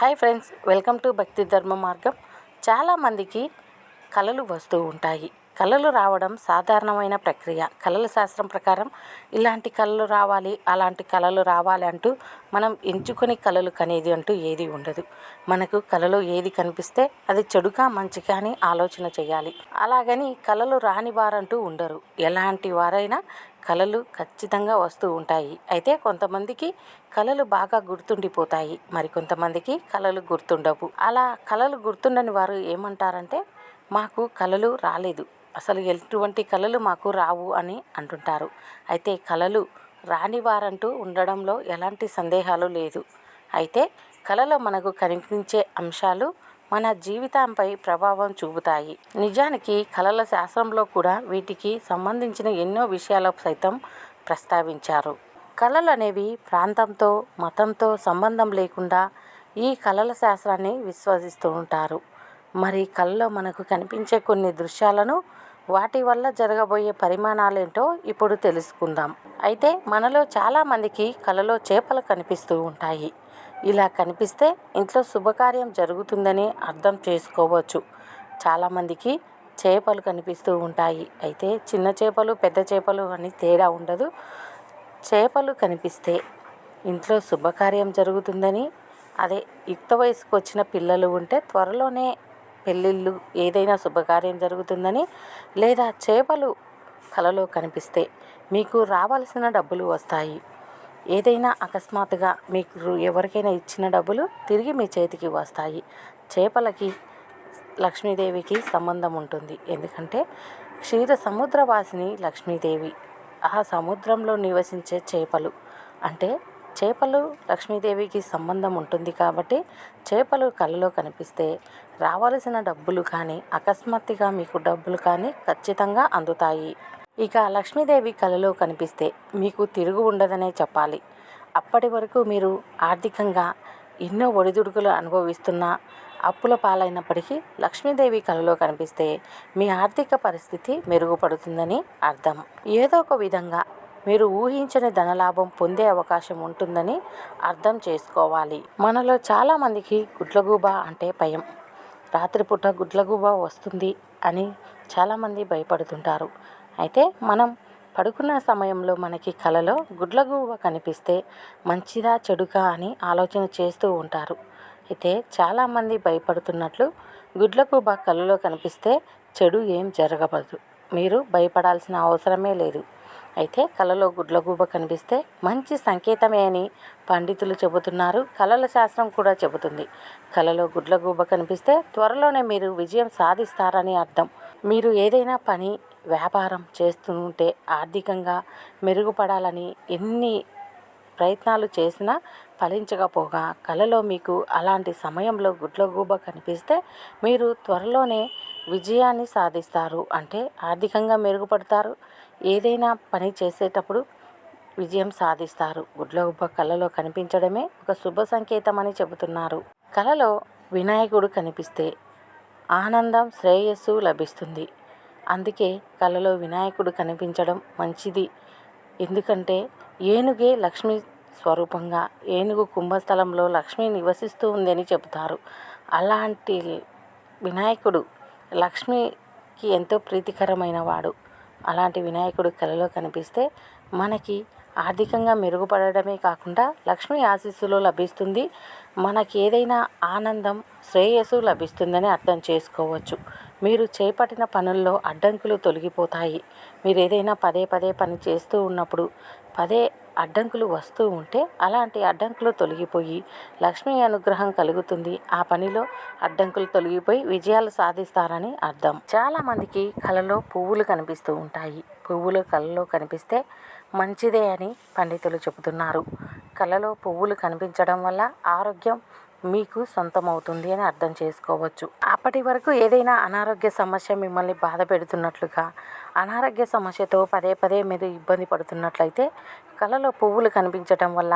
Hi friends welcome to భక్తి ధర్మ మార్గం. చాలామందికి కళలు వస్తూ ఉంటాయి. కళలు రావడం సాధారణమైన ప్రక్రియ. కళల శాస్త్రం ప్రకారం ఇలాంటి కళలు రావాలి అలాంటి కళలు రావాలి అంటూ మనం ఎంచుకొని కళలు కనేది అంటూ ఏది ఉండదు. మనకు కళలో ఏది కనిపిస్తే అది చెడుగా మంచిగా అని ఆలోచన చేయాలి. అలాగని కళలు రాని వారంటూ ఉండరు. ఎలాంటి వారైనా కళలు ఖచ్చితంగా వస్తూ ఉంటాయి. అయితే కొంతమందికి కళలు బాగా గుర్తుండిపోతాయి. మరి కొంతమందికి కళలు గుర్తుండవు. అలా కళలు గుర్తుండని వారు ఏమంటారంటే మాకు కళలు రాలేదు. అసలు ఎటువంటి కళలు మాకు రావు అని అంటుంటారు. అయితే కళలు రాని వారంటూ ఉండడంలో ఎలాంటి సందేహాలు లేదు. అయితే కళలో మనకు కనిపించే అంశాలు మన జీవితంపై ప్రభావం చూపుతాయి. నిజానికి కళల శాస్త్రంలో కూడా వీటికి సంబంధించిన ఎన్నో విషయాలు సైతం ప్రస్తావించారు. కళలు అనేవి ప్రాంతంతో మతంతో సంబంధం లేకుండా ఈ కళల శాస్త్రాన్ని విశ్వసిస్తూ ఉంటారు. మరి కళలో మనకు కనిపించే కొన్ని దృశ్యాలను వాటి వల్ల జరగబోయే పరిమాణాలేంటో ఇప్పుడు తెలుసుకుందాం. అయితే మనలో చాలామందికి కలలో చేపలు కనిపిస్తూ ఉంటాయి. ఇలా కనిపిస్తే ఇంట్లో శుభకార్యం జరుగుతుందని అర్థం చేసుకోవచ్చు. చాలామందికి చేపలు కనిపిస్తూ ఉంటాయి. అయితే చిన్న చేపలు పెద్ద చేపలు అని తేడా ఉండదు. చేపలు కనిపిస్తే ఇంట్లో శుభకార్యం జరుగుతుందని అదే యుక్త వయసుకు వచ్చిన పిల్లలు ఉంటే త్వరలోనే పెళ్ళిళ్ళు ఏదైనా శుభకార్యం జరుగుతుందని లేదా చేపలు కలలో కనిపిస్తే మీకు రావాల్సిన డబ్బులు వస్తాయి. ఏదైనా అకస్మాత్తుగా మీకు ఎవరికైనా ఇచ్చిన డబ్బులు తిరిగి మీ చేతికి వస్తాయి. చేపలకి లక్ష్మీదేవికి సంబంధం ఉంటుంది. ఎందుకంటే క్షీర సముద్రవాసిని లక్ష్మీదేవి. ఆ సముద్రంలో నివసించే చేపలు అంటే చేపలు లక్ష్మీదేవికి సంబంధం ఉంటుంది కాబట్టి చేపలు కళ్ళలో కనిపిస్తే రావలసిన డబ్బులు కానీ అకస్మాత్తుగా మీకు డబ్బులు కానీ ఖచ్చితంగా అందుతాయి. ఇక లక్ష్మీదేవి కళలో కనిపిస్తే మీకు తిరుగు ఉండదనే చెప్పాలి. అప్పటి వరకు మీరు ఆర్థికంగా ఎన్నో ఒడిదుడుకులు అనుభవిస్తున్న అప్పుల పాలైనప్పటికీ లక్ష్మీదేవి కళలో కనిపిస్తే మీ ఆర్థిక పరిస్థితి మెరుగుపడుతుందని అర్థం. ఏదో ఒక విధంగా మీరు ఊహించని ధనలాభం పొందే అవకాశం ఉంటుందని అర్థం చేసుకోవాలి. మనలో చాలామందికి గుడ్లగూబ అంటే భయం. రాత్రిపూట గుడ్లగూబ వస్తుంది అని చాలామంది భయపడుతుంటారు. అయితే మనం పడుకున్న సమయంలో మనకి కలలో గుడ్లగూబ కనిపిస్తే మంచిదా చెడుగా అని ఆలోచన చేస్తూ ఉంటారు. అయితే చాలామంది భయపడుతున్నట్లు గుడ్లగూబ కలలో కనిపిస్తే చెడు ఏం జరగబడదు. మీరు భయపడాల్సిన అవసరమే లేదు. అయితే కళలో గుడ్లగూబ కనిపిస్తే మంచి సంకేతమే అని పండితులు చెబుతున్నారు. కళల శాస్త్రం కూడా చెబుతుంది. కళలో గుడ్లగూబ కనిపిస్తే త్వరలోనే మీరు విజయం సాధిస్తారని అర్థం. మీరు ఏదైనా పని వ్యాపారం చేస్తుంటే ఆర్థికంగా మెరుగుపడాలని ఎన్ని ప్రయత్నాలు చేసినా ఫలించకపోగా కళలో మీకు అలాంటి సమయంలో గుడ్లగూబ కనిపిస్తే మీరు త్వరలోనే విజయాన్ని సాధిస్తారు. అంటే ఆర్థికంగా మెరుగుపడతారు. ఏదైనా పని చేసేటప్పుడు విజయం సాధిస్తారు. గుడ్లగుబ్బ కళలో కనిపించడమే ఒక శుభ సంకేతం అని చెబుతున్నారు. కళలో వినాయకుడు కనిపిస్తే ఆనందం శ్రేయస్సు లభిస్తుంది. అందుకే కళలో వినాయకుడు కనిపించడం మంచిది. ఎందుకంటే ఏనుగే లక్ష్మి స్వరూపంగా ఏనుగు కుంభస్థలంలో లక్ష్మి నివసిస్తూ ఉందని చెబుతారు. అలాంటి వినాయకుడు లక్ష్మికి ఎంతో ప్రీతికరమైన వాడు. అలాంటి వినాయకుడు కళలో కనిపిస్తే మనకి ఆర్థికంగా మెరుగుపడడమే కాకుండా లక్ష్మీ ఆశీస్సులు లభిస్తుంది. మనకి ఏదైనా ఆనందం శ్రేయస్సు లభిస్తుందని అర్థం చేసుకోవచ్చు. మీరు చేపట్టిన పనుల్లో అడ్డంకులు తొలగిపోతాయి. మీరు ఏదైనా పదే పదే పని చేస్తూ ఉన్నప్పుడు పదే అడ్డంకులు వస్తూ ఉంటే అలాంటి అడ్డంకులు తొలగిపోయి లక్ష్మీ అనుగ్రహం కలుగుతుంది. ఆ పనిలో అడ్డంకులు తొలగిపోయి విజయాలు సాధిస్తారని అర్థం. చాలామందికి కళలో పువ్వులు కనిపిస్తూ ఉంటాయి. పువ్వులు కళలో కనిపిస్తే మంచిదే అని పండితులు చెబుతున్నారు. కళలో పువ్వులు కనిపించడం వల్ల ఆరోగ్యం మీకు సొంతమవుతుంది అని అర్థం చేసుకోవచ్చు. అప్పటి వరకు ఏదైనా అనారోగ్య సమస్య మిమ్మల్ని బాధ పెడుతున్నట్లుగా అనారోగ్య సమస్యతో పదే పదే మీరు ఇబ్బంది పడుతున్నట్లయితే కళలో పువ్వులు కనిపించటం వల్ల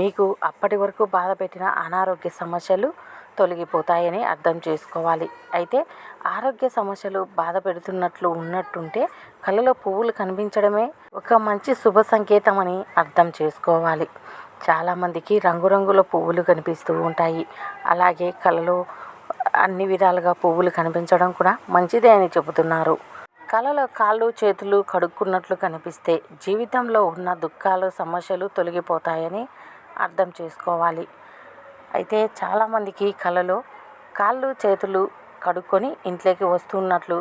మీకు అప్పటి వరకు బాధ పెట్టిన అనారోగ్య సమస్యలు తొలగిపోతాయని అర్థం చేసుకోవాలి. అయితే ఆరోగ్య సమస్యలు బాధ పెడుతున్నట్లు ఉన్నట్టుంటే కళలో పువ్వులు కనిపించడమే ఒక మంచి శుభ సంకేతం అని అర్థం చేసుకోవాలి. చాలామందికి రంగురంగుల పువ్వులు కనిపిస్తూ ఉంటాయి. అలాగే కళలో అన్ని విధాలుగా పువ్వులు కనిపించడం కూడా మంచిదే అని చెబుతున్నారు. కళలో కాళ్ళు చేతులు కడుక్కున్నట్లు కనిపిస్తే జీవితంలో ఉన్న దుఃఖాలు సమస్యలు తొలగిపోతాయని అర్థం చేసుకోవాలి. అయితే చాలామందికి కళలో కాళ్ళు చేతులు కడుక్కొని ఇంట్లోకి వస్తున్నట్లు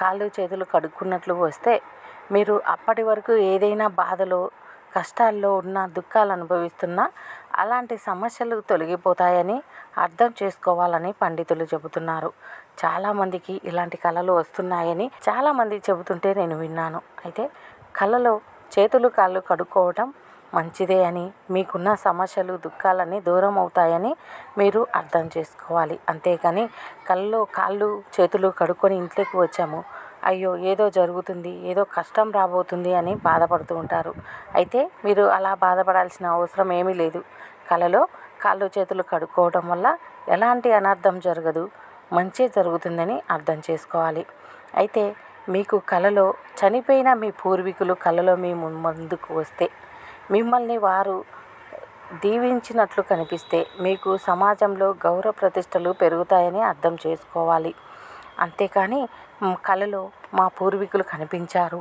కాళ్ళు చేతులు కడుక్కున్నట్లు వస్తే మీరు అప్పటి వరకు ఏదైనా బాధలో కష్టాల్లో ఉన్న దుఃఖాలు అనుభవిస్తున్న అలాంటి సమస్యలు తొలగిపోతాయని అర్థం చేసుకోవాలని పండితులు చెబుతున్నారు. చాలామందికి ఇలాంటి కళలు వస్తున్నాయని చాలామంది చెబుతుంటే నేను విన్నాను. అయితే కళలో చేతులు కాళ్ళు కడుక్కోవడం మంచిదే అని మీకున్న సమస్యలు దుఃఖాలన్నీ దూరం అవుతాయని మీరు అర్థం చేసుకోవాలి. అంతేకాని కళ్ళలో కాళ్ళు చేతులు కడుక్కొని ఇంట్లోకి వచ్చాము. అయ్యో ఏదో జరుగుతుంది ఏదో కష్టం రాబోతుంది అని బాధపడుతూ ఉంటారు. అయితే మీరు అలా బాధపడాల్సిన అవసరం ఏమీ లేదు. కళలో కాళ్ళు చేతులు కడుక్కోవడం వల్ల ఎలాంటి అనర్థం జరగదు. మంచి జరుగుతుందని అర్థం చేసుకోవాలి. అయితే మీకు కళలో చనిపోయిన మీ పూర్వీకులు కళలో మీ ముందుకు వస్తే మిమ్మల్ని వారు దీవించినట్లు కనిపిస్తే మీకు సమాజంలో గౌరవ ప్రతిష్టలు పెరుగుతాయని అర్థం చేసుకోవాలి. అంతేకాని కలలో మా పూర్వీకులు కనిపించారు.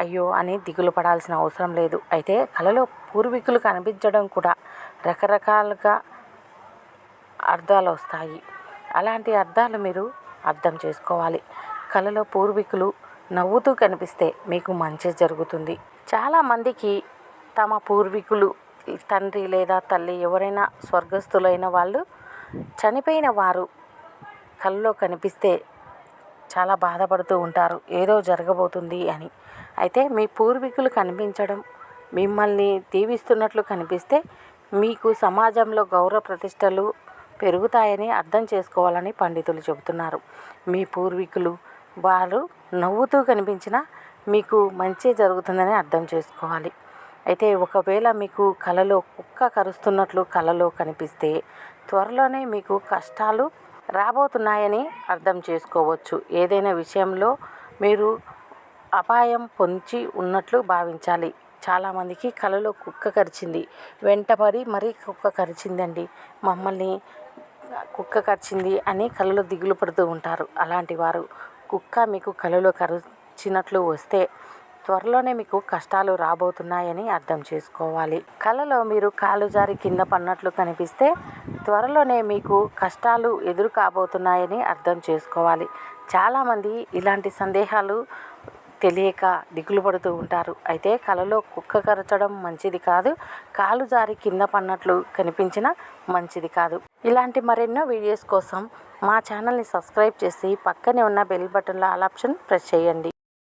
అయ్యో అని దిగులు పడాల్సిన అవసరం లేదు. అయితే కళలో పూర్వీకులు కనిపించడం కూడా రకరకాలుగా అర్థాలు వస్తాయి అలాంటి అర్థాలు మీరు అర్థం చేసుకోవాలి. కళలో పూర్వీకులు నవ్వుతూ కనిపిస్తే మీకు మంచి జరుగుతుంది. చాలామందికి తమ పూర్వీకులు తండ్రి లేదా తల్లి ఎవరైనా స్వర్గస్థులైన వాళ్ళు చనిపోయిన వారు కళ్ళలో కనిపిస్తే చాలా బాధపడుతూ ఉంటారు. ఏదో జరగబోతుంది అని. అయితే మీ పూర్వీకులు కనిపించడం మిమ్మల్ని దీవిస్తున్నట్లు కనిపిస్తే మీకు సమాజంలో గౌరవ ప్రతిష్టలు పెరుగుతాయని అర్థం చేసుకోవాలని పండితులు చెబుతున్నారు. మీ పూర్వీకులు వారు నవ్వుతూ కనిపించినా మీకు మంచి జరుగుతుందని అర్థం చేసుకోవాలి. అయితే ఒకవేళ మీకు కలలో కుక్క కరుస్తున్నట్లు కలలో కనిపిస్తే త్వరలోనే మీకు కష్టాలు రాబోతున్నాయని అర్థం చేసుకోవచ్చు. ఏదైనా విషయంలో మీరు అపాయం పొంచి ఉన్నట్లు భావించాలి. చాలామందికి కలలో కుక్క కరిచింది. వెంటపడి మరీ కుక్క కరిచిందండి. మమ్మల్ని కుక్క కరిచింది అని కలలో దిగులు పడుతూ ఉంటారు. అలాంటి వారు కుక్క మీకు కలలో కరిచినట్లు వస్తే త్వరలోనే మీకు కష్టాలు రాబోతున్నాయని అర్థం చేసుకోవాలి. కళలో మీరు కాలు జారి కింద పడినట్లు కనిపిస్తే త్వరలోనే మీకు కష్టాలు ఎదురు కాబోతున్నాయని అర్థం చేసుకోవాలి. చాలామంది ఇలాంటి సందేహాలు తెలియక దిగులు పడుతూ ఉంటారు. అయితే కళలో కుక్క కరచడం మంచిది కాదు కాలు జారి కింద పడినట్లు కనిపించిన మంచిది కాదు. ఇలాంటి మరెన్నో వీడియోస్ కోసం మా ఛానల్ని సబ్స్క్రైబ్ చేసి పక్కనే ఉన్న బెల్ బటన్లో ఆల్ ఆప్షన్ ప్రెస్ చేయండి.